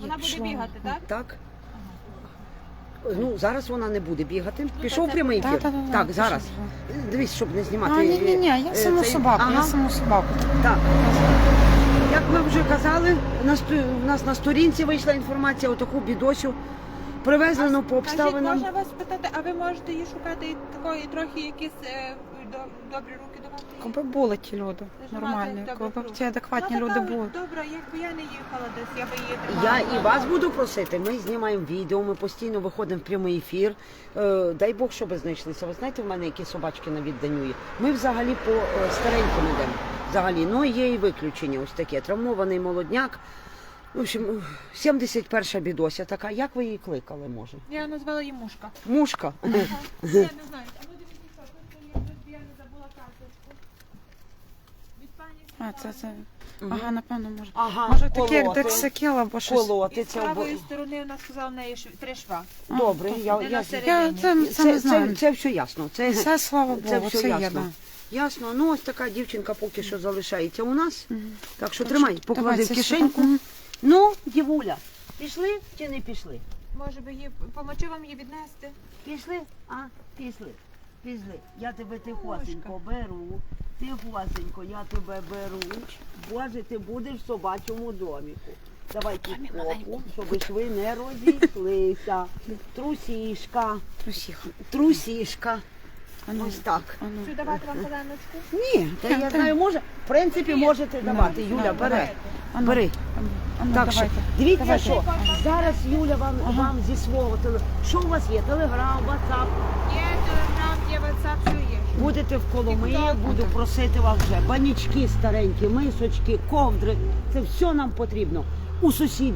Вона буде бігати, так? Так. Ну, зараз вона не буде бігати. Ну, Пішов прямий ефір. Та-та-та, Так, пішов, зараз. пішов. Дивись, щоб не знімати. А, ні, ні, ні, я е, саму цей- собаку, я Ага. саму собаку. Так. Як ми вже казали, на сто- у нас на сторінці вийшла інформація, отаку бідосю привезли ну, по обставинам. можна вас питати, а ви можете її шукати і такої трохи якісь е, до- добрі руки давати? Коли були ті люди нормальні, б круг. адекватні ну, люди були. Добре, якби я не їхала десь, я би її Я тримала. і вас буду просити. Ми знімаємо відео, ми постійно виходимо в прямий ефір. Е, дай Бог, щоб знайшлися. Ви знаєте, в мене які собачки на відданню є. Ми взагалі по е, стареньким йдемо. Взагалі, ну є і виключення. Ось таке. Травмований молодняк. В общем, 71 бідося така. Як ви її кликали, може? Я назвала її мушка. Мушка. Я не знаю. А ну дивіться, тут я не забула карточку. Від пані А, це, це. Ага, напевно, може. Ага, Може таке, як колоти. дексакіл або щось. Колоти. І з Це правої сторони вона сказала в неї шв- три шва. Добре, я, я, на середині? Я це, це, це, знаємо. це, це все ясно. Це, Це, слава це Богу, все це є, ясно. да. Ясно. Ну ось така дівчинка поки що залишається у нас. Так що тримай, поклади давай в це кишеньку. сюди. Мгм. Ну, дівуля, пішли чи не пішли? Може би її помочу вам її віднести? Пішли? А, пішли. Пішли. Я тебе тихосенько беру. Тихосенько, я тебе беру. Боже, ти будеш в собачому доміку. Давай підкопу, щоб шви не розійшлися. Трусішка, Трусіха. трусішка. Ну, Ось так. а ну. Чи давати вам коленочку? Ні, та я знаю, може. В принципі, можете давати. Юля, ну, бери. давай. Ну, Бери. Ану, ну, ну, Так що, давайте. дивіться, Давайте. що зараз Юля вам, Ага. вам зі свого телефону. Що у вас є? Телеграм, ватсап. Є телеграм, є ватсап, все є. Будете в Коломиї, Тік-ток. буду просити вас вже. Банічки старенькі, мисочки, ковдри. Це все нам потрібно. У сусідів.